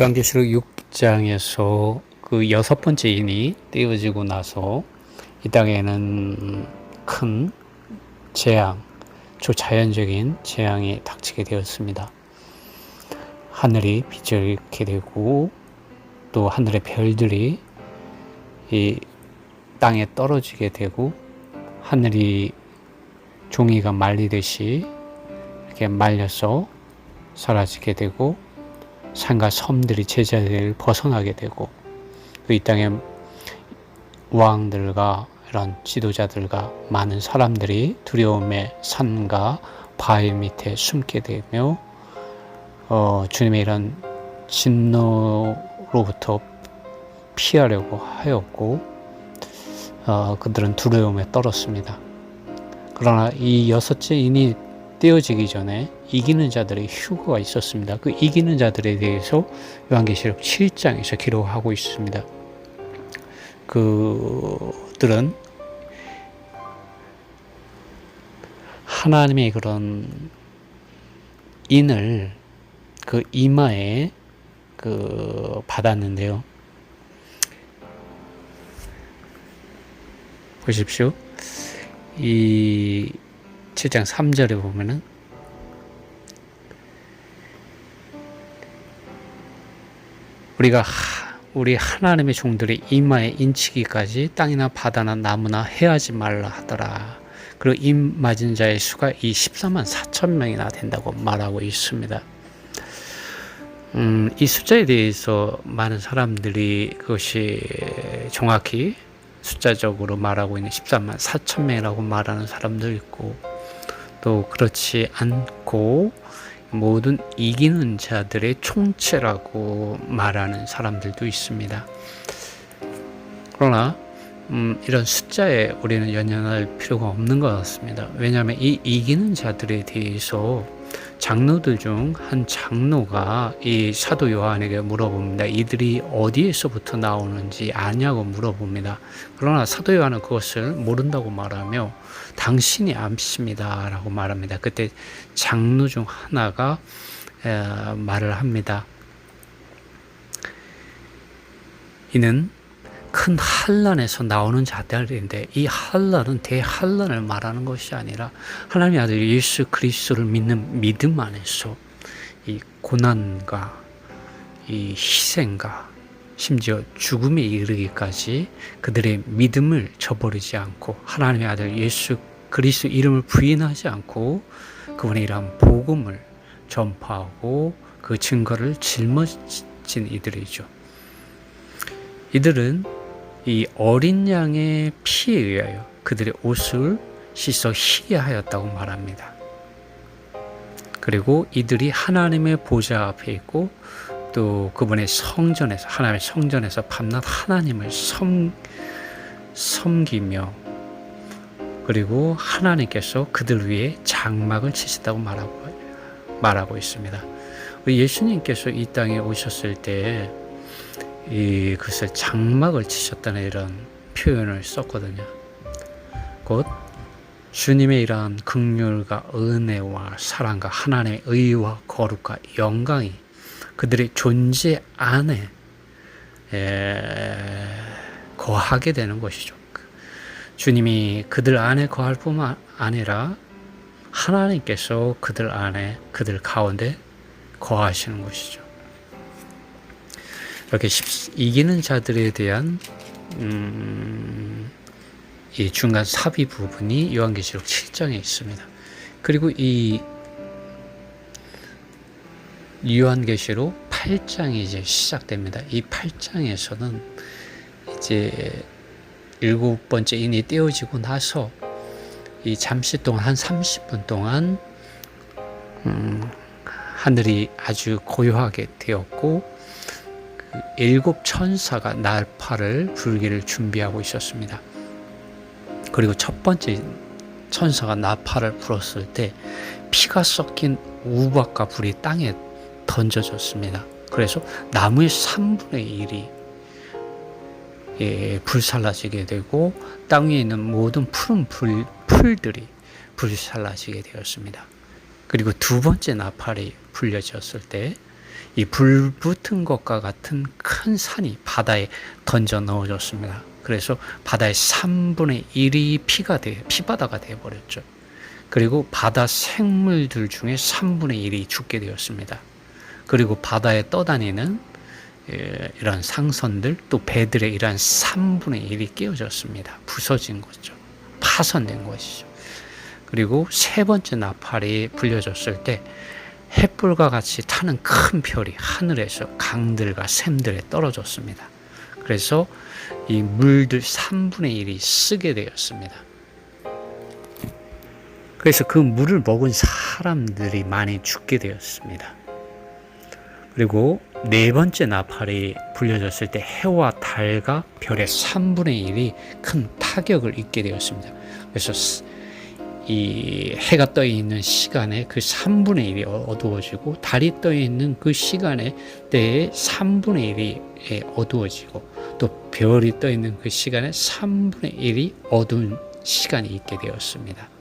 요한계시록 6장에서 그 여섯 번째 인이 떼어지고 나서 이 땅에는 큰 재앙, 초자연적인 재앙이 닥치게 되었습니다. 하늘이 빛을 잃게 되고 또 하늘의 별들이 이 땅에 떨어지게 되고 하늘이 종이가 말리듯이 이렇게 말려서 사라지게 되고 산과 섬들이 제자리를 벗어나게 되고 또이 땅에 왕들과 이런 지도자들과 많은 사람들이 두려움의 산과 바위 밑에 숨게 되며 어, 주님의 이런 진노로부터 피하려고 하였고 어, 그들은 두려움에 떨었습니다. 그러나 이 여섯째 인이 떼어지기 전에 이기는 자들의 휴거가 있었습니다. 그 이기는 자들에 대해서 요한계시록 7장에서 기록하고 있습니다. 그들은 하나님의 그런 인을 그 이마에 그 받았는데요. 보십시오. 이 7장 3절에 보면은 우리가 하, 우리 하나님의 종들의 이마에 인치기까지 땅이나 바다나 나무나 해하지 말라 하더라. 그리고 임 맞은 자의 수가 이 14만 4천 명이나 된다고 말하고 있습니다. 음, 이 숫자에 대해서 많은 사람들이 그것이 정확히 숫자적으로 말하고 있는 14만 4천 명이라고 말하는 사람도 있고 또 그렇지 않고 모든 이기는 자들의 총체라고 말하는 사람들도 있습니다. 그러나 음, 이런 숫자에 우리는 연연할 필요가 없는 것 같습니다. 왜냐하면 이 이기는 자들에 대해서 장로들 중 한 장로가 이 사도 요한에게 물어봅니다. 이들이 어디에서부터 나오는지 아냐고 물어봅니다. 그러나 사도 요한은 그것을 모른다고 말하며 당신이 암십니다. 라고 말합니다. 그때 장로 중 하나가 에, 말을 합니다. 이는 큰 환란에서 나오는 자들인데 이 환란은 대환란을 말하는 것이 아니라 하나님의 아들 예수 그리스도를 믿는 믿음 안에서 이 고난과 이 희생과 심지어 죽음에 이르기까지 그들의 믿음을 저버리지 않고 하나님의 아들 예수 그리스도 이름을 부인하지 않고 그분의 이러한 복음을 전파하고 그 증거를 짊어진 이들이죠. 이들은 이 어린 양의 피에 의하여 그들의 옷을 씻어 희게 하였다고 말합니다. 그리고 이들이 하나님의 보좌 앞에 있고 또 그분의 성전에서 하나님의 성전에서 밤낮 하나님을 섬, 섬기며 그리고 하나님께서 그들 위에 장막을 치셨다고 말하고 말하고 있습니다. 예수님께서 이 땅에 오셨을 때 이 그것을 장막을 치셨다는 이런 표현을 썼거든요. 곧 주님의 이러한 극률과 은혜와 사랑과 하나님의 의와 거룩과 영광이 그들의 존재 안에 에, 거하게 되는 것이죠. 주님이 그들 안에 거할 뿐만 아니라 하나님께서 그들 안에 그들 가운데 거하시는 것이죠. 이렇게 이기는 자들에 대한 음, 이 중간 사비 부분이 요한계시록 7장에 있습니다. 그리고 이 요한계시록 8장이 이제 시작됩니다. 이 8장에서는 이제 일곱 번째 인이 떼어지고 나서 이 잠시 동안 한 30분 동안 음, 하늘이 아주 고요하게 되었고 그 일곱 천사가 날파를 불기를 준비하고 있었습니다. 그리고 첫 번째 천사가 나팔을 불었을 때 피가 섞인 우박과 불이 땅에 던져졌습니다. 그래서 나무의 3분의 1이 예, 불살라지게 되고 땅 위에 있는 모든 푸른 불, 풀들이 불살라지게 되었습니다. 그리고 두 번째 나팔이 불려졌을 때 이 불붙은 것과 같은 큰 산이 바다에 던져 넣어졌습니다. 그래서 바다의 3분의 1이 피가 돼, 피바다가 되어 버렸죠. 그리고 바다 생물들 중에 3분의 1이 죽게 되었습니다. 그리고 바다에 떠다니는 예, 이런 상선들 또 배들의 이러한 3분의 1이 깨어졌습니다. 부서진 거죠. 파손된 것이죠. 그리고 세 번째 나팔이 불려졌을 때 햇불과 같이 타는 큰 별이 하늘에서 강들과 샘들에 떨어졌습니다. 그래서 이 물들 3분의 1이 쓰게 되었습니다. 그래서 그 물을 먹은 사람들이 많이 죽게 되었습니다. 그리고 네 번째 나팔이 불려졌을 때 해와 달과 별의 3분의 1이 큰 타격을 입게 되었습니다. 그래서 이 해가 떠 있는 시간에 그 3분의 1이 어두워지고 달이 떠 있는 그 시간에 때의 3분의 1이 어두워지고 또 별이 떠 있는 그 시간에 3분의 1이 어두운 시간이 있게 되었습니다.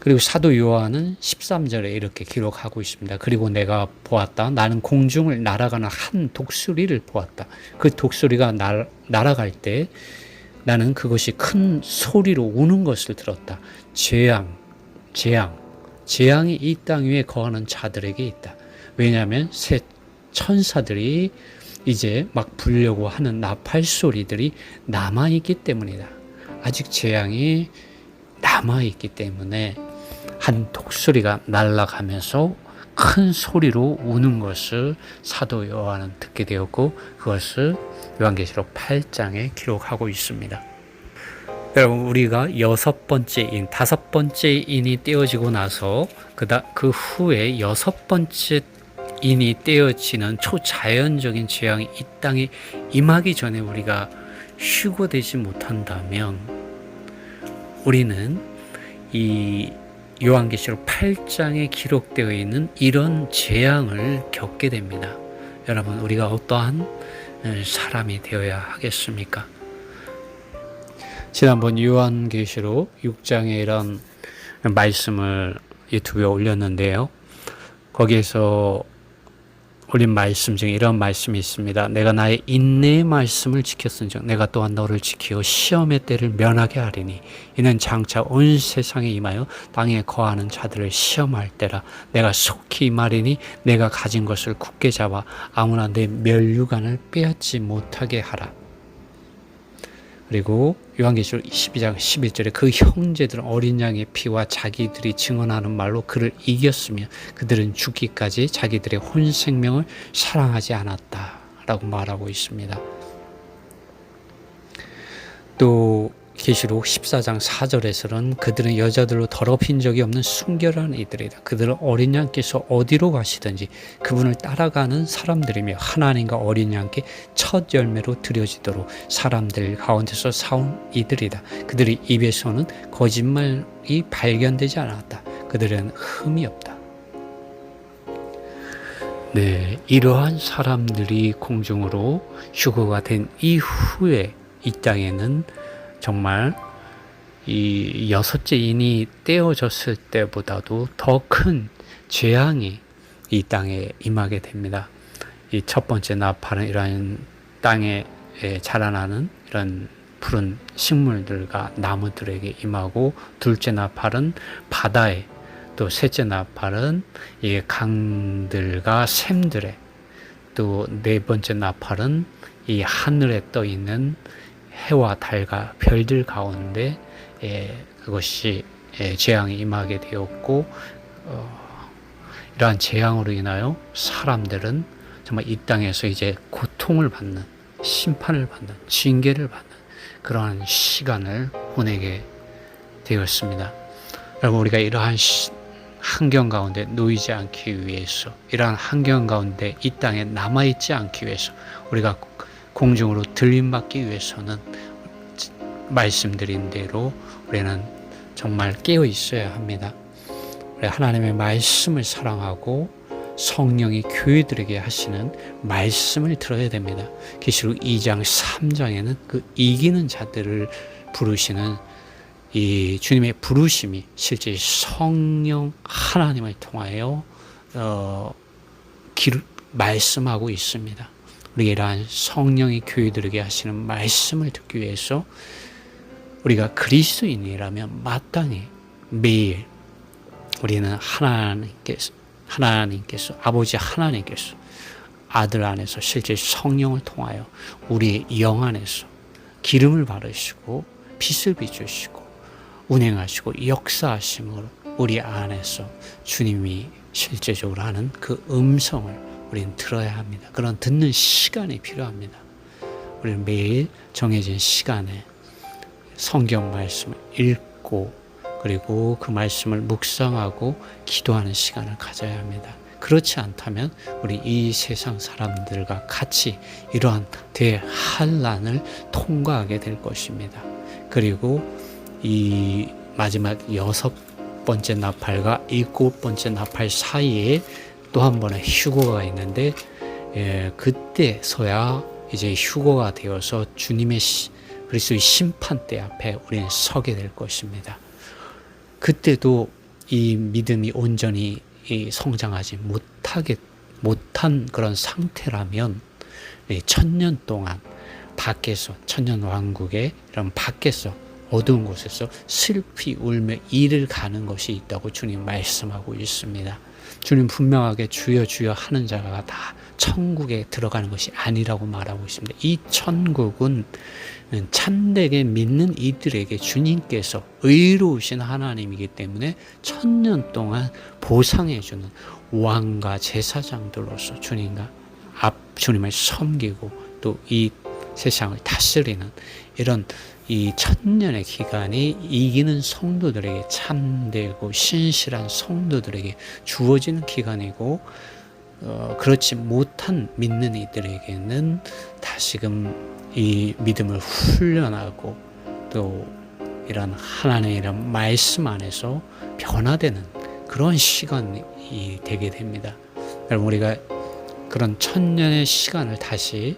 그리고 사도 요한은 13절에 이렇게 기록하고 있습니다. 그리고 내가 보았다. 나는 공중을 날아가는 한 독수리를 보았다. 그 독수리가 날, 날아갈 때 나는 그것이 큰 소리로 우는 것을 들었다. 재앙, 재앙, 재앙이 이 땅 위에 거하는 자들에게 있다. 왜냐하면 새 천사들이 이제 막 불려고 하는 나팔 소리들이 남아있기 때문이다. 아직 재앙이 남아있기 때문에 한 독수리가 날아가면서 큰 소리로 우는 것을 사도 요한은 듣게 되었고 그것을 요한계시록 8장에 기록하고 있습니다. 여러분 우리가 여섯 번째 인, 다섯 번째 인이 떼어지고 나서 그다 그 후에 여섯 번째 인이 떼어지는 초자연적인 재앙이 이 땅에 임하기 전에 우리가 휴고되지 못한다면 우리는 이 요한계시록 8장에 기록되어 있는 이런 재앙을 겪게 됩니다. 여러분, 우리가 어떠한 사람이 되어야 하겠습니까? 지난번 요한계시록 6장에 이런 말씀을 유튜브에 올렸는데요. 거기에서 올린 말씀 중에 이런 말씀이 있습니다. 내가 나의 인내의 말씀을 지켰은즉 내가 또한 너를 지키어 시험의 때를 면하게 하리니 이는 장차 온 세상에 임하여 땅에 거하는 자들을 시험할 때라 내가 속히 임하리니 내가 가진 것을 굳게 잡아 아무나 내 멸류관을 빼앗지 못하게 하라. 그리고 요한계시록 12장 11절에 그 형제들은 어린 양의 피와 자기들이 증언하는 말로 그를 이겼으며 그들은 죽기까지 자기들의 혼 생명을 사랑하지 않았다라고 말하고 있습니다. 또 계시록 14장 4절에서는 그들은 여자들로 더럽힌 적이 없는 순결한 이들이다. 그들은 어린 양께서 어디로 가시든지 그분을 따라가는 사람들이며 하나님과 어린 양께 첫 열매로 드려지도록 사람들 가운데서 사온 이들이다. 그들의 입에서는 거짓말이 발견되지 않았다. 그들은 흠이 없다. 네, 이러한 사람들이 공중으로 휴거가 된 이후에 이 땅에는 정말 이 여섯째 인이 떼어졌을 때보다도 더 큰 재앙이 이 땅에 임하게 됩니다. 이 첫 번째 나팔은 이러한 땅에 자라나는 이런 푸른 식물들과 나무들에게 임하고 둘째 나팔은 바다에 또 셋째 나팔은 이 강들과 샘들에 또 네 번째 나팔은 이 하늘에 떠 있는 해와 달과 별들 가운데 예, 그것이 예, 재앙이 임하게 되었고 어, 이러한 재앙으로 인하여 사람들은 정말 이 땅에서 이제 고통을 받는 심판을 받는 징계를 받는 그러한 시간을 보내게 되었습니다. 여러분 우리가 이러한 시, 환경 가운데 놓이지 않기 위해서 이러한 환경 가운데 이 땅에 남아 있지 않기 위해서 우리가 공중으로 들림받기 위해서는 말씀드린 대로 우리는 정말 깨어 있어야 합니다. 우리 하나님의 말씀을 사랑하고 성령이 교회들에게 하시는 말씀을 들어야 됩니다. 계시록 2장 3장에는 그 이기는 자들을 부르시는 이 주님의 부르심이 실제 성령 하나님을 통하여 어, 길, 말씀하고 있습니다. 우리가 이러한 성령이 교회들에게 하시는 말씀을 듣기 위해서 우리가 그리스도인이라면 마땅히 매일 우리는 하나님께서 하나님께서 아버지 하나님께서 아들 안에서 실제 성령을 통하여 우리의 영 안에서 기름을 바르시고 빛을 비추시고 운행하시고 역사하심으로 우리 안에서 주님이 실제적으로 하는 그 음성을 우리는 들어야 합니다. 그런 듣는 시간이 필요합니다. 우리는 매일 정해진 시간에 성경 말씀을 읽고 그리고 그 말씀을 묵상하고 기도하는 시간을 가져야 합니다. 그렇지 않다면 우리 이 세상 사람들과 같이 이러한 대한란을 통과하게 될 것입니다. 그리고 이 마지막 여섯 번째 나팔과 일곱 번째 나팔 사이에 또 한 번의 휴거가 있는데 예, 그때서야 이제 휴거가 되어서 주님의 시, 그리스도의 심판대 앞에 우리는 서게 될 것입니다. 그때도 이 믿음이 온전히 이 성장하지 못하게 못한 그런 상태라면 천년 동안 밖에서 천년 왕국의 이런 밖에서 어두운 곳에서 슬피 울며 일을 가는 것이 있다고 주님 말씀하고 있습니다. 주님 분명하게 주여 주여 하는 자가 다 천국에 들어가는 것이 아니라고 말하고 있습니다. 이 천국은 참되게 믿는 이들에게 주님께서 의로우신 하나님이기 때문에 천년 동안 보상해주는 왕과 제사장들로서 주님과 앞 주님을 섬기고 또 이 세상을 다스리는 이런 이 천년의 기간이 이기는 성도들에게 참되고 신실한 성도들에게 주어지는 기간이고 어, 그렇지 못한 믿는 이들에게는 다시금 이 믿음을 훈련하고 또 이런 하나님의 이런 말씀 안에서 변화되는 그런 시간이 되게 됩니다. 여러분 우리가 그런 천년의 시간을 다시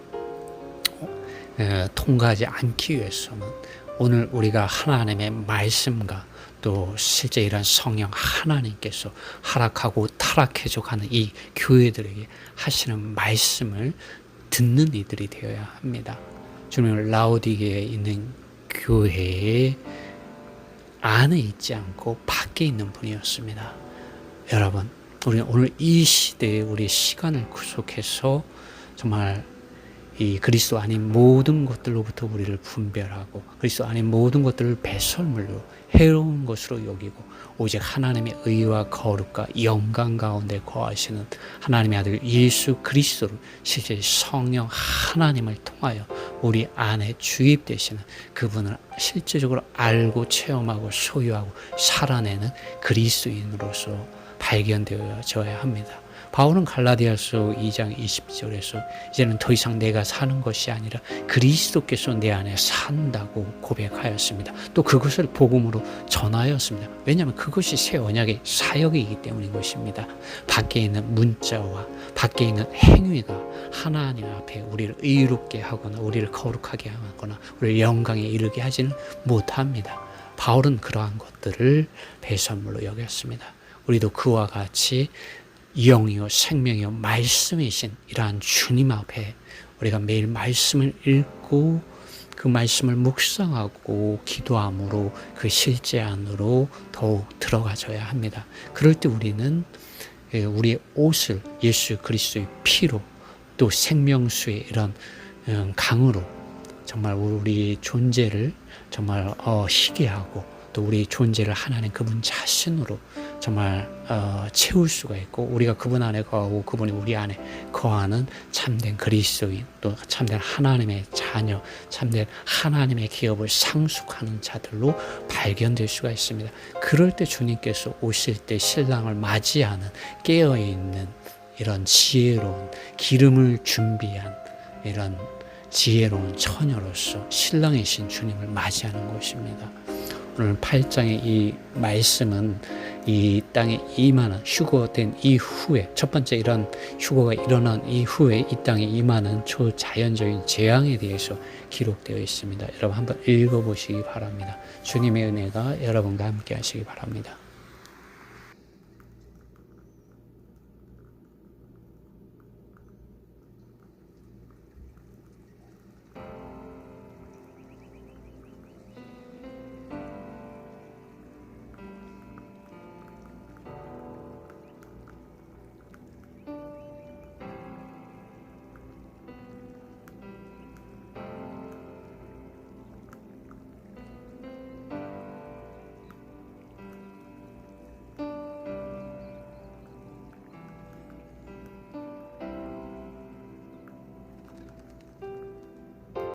통과하지 않기 위해서는 오늘 우리가 하나님의 말씀과 또 실제 이런 성령 하나님께서 하락하고 타락해져 가는 이 교회들에게 하시는 말씀을 듣는 이들이 되어야 합니다. 주님은 라오디게에 있는 교회에 안에 있지 않고 밖에 있는 분이었습니다. 여러분, 우리는 오늘 이 시대에 우리 시간을 구속해서 정말 이 그리스도 아닌 모든 것들로부터 우리를 분별하고 그리스도 아닌 모든 것들을 배설물로 해로운 것으로 여기고 오직 하나님의 의와 거룩과 영광 가운데 거하시는 하나님의 아들 예수 그리스도를 실제 성령 하나님을 통하여 우리 안에 주입되시는 그분을 실제적으로 알고 체험하고 소유하고 살아내는 그리스도인으로서 발견되어져야 합니다. 바울은 갈라디아서 2장 20절에서 이제는 더 이상 내가 사는 것이 아니라 그리스도께서 내 안에 산다고 고백하였습니다. 또 그것을 복음으로 전하였습니다. 왜냐하면 그것이 새 언약의 사역이기 때문인 것입니다. 밖에 있는 문자와 밖에 있는 행위가 하나님 앞에 우리를 의롭게 하거나 우리를 거룩하게 하거나 우리를 영광에 이르게 하지는 못합니다. 바울은 그러한 것들을 배선물로 여겼습니다. 우리도 그와 같이 영이요 생명이요 말씀이신 이러한 주님 앞에 우리가 매일 말씀을 읽고 그 말씀을 묵상하고 기도함으로 그 실제 안으로 더욱 들어가져야 합니다. 그럴 때 우리는 예, 우리의 옷을 예수 그리스도의 피로 또 생명수의 이런 음, 강으로 정말 우리 존재를 정말 어, 희게 하고 또 우리 존재를 하나님 그분 자신으로 정말 어, 채울 수가 있고 우리가 그분 안에 거하고 그분이 우리 안에 거하는 참된 그리스도인 또 참된 하나님의 자녀 참된 하나님의 기업을 상속하는 자들로 발견될 수가 있습니다. 그럴 때 주님께서 오실 때 신랑을 맞이하는 깨어 있는 이런 지혜로운 기름을 준비한 이런 지혜로운 처녀로서 신랑이신 주님을 맞이하는 것입니다. 오늘 8장의 이 말씀은 이 땅에 임하는 휴거된 이후에 첫 번째 이런 휴거가 일어난 이후에 이 땅에 임하는 초자연적인 재앙에 대해서 기록되어 있습니다. 여러분 한번 읽어보시기 바랍니다. 주님의 은혜가 여러분과 함께 하시기 바랍니다.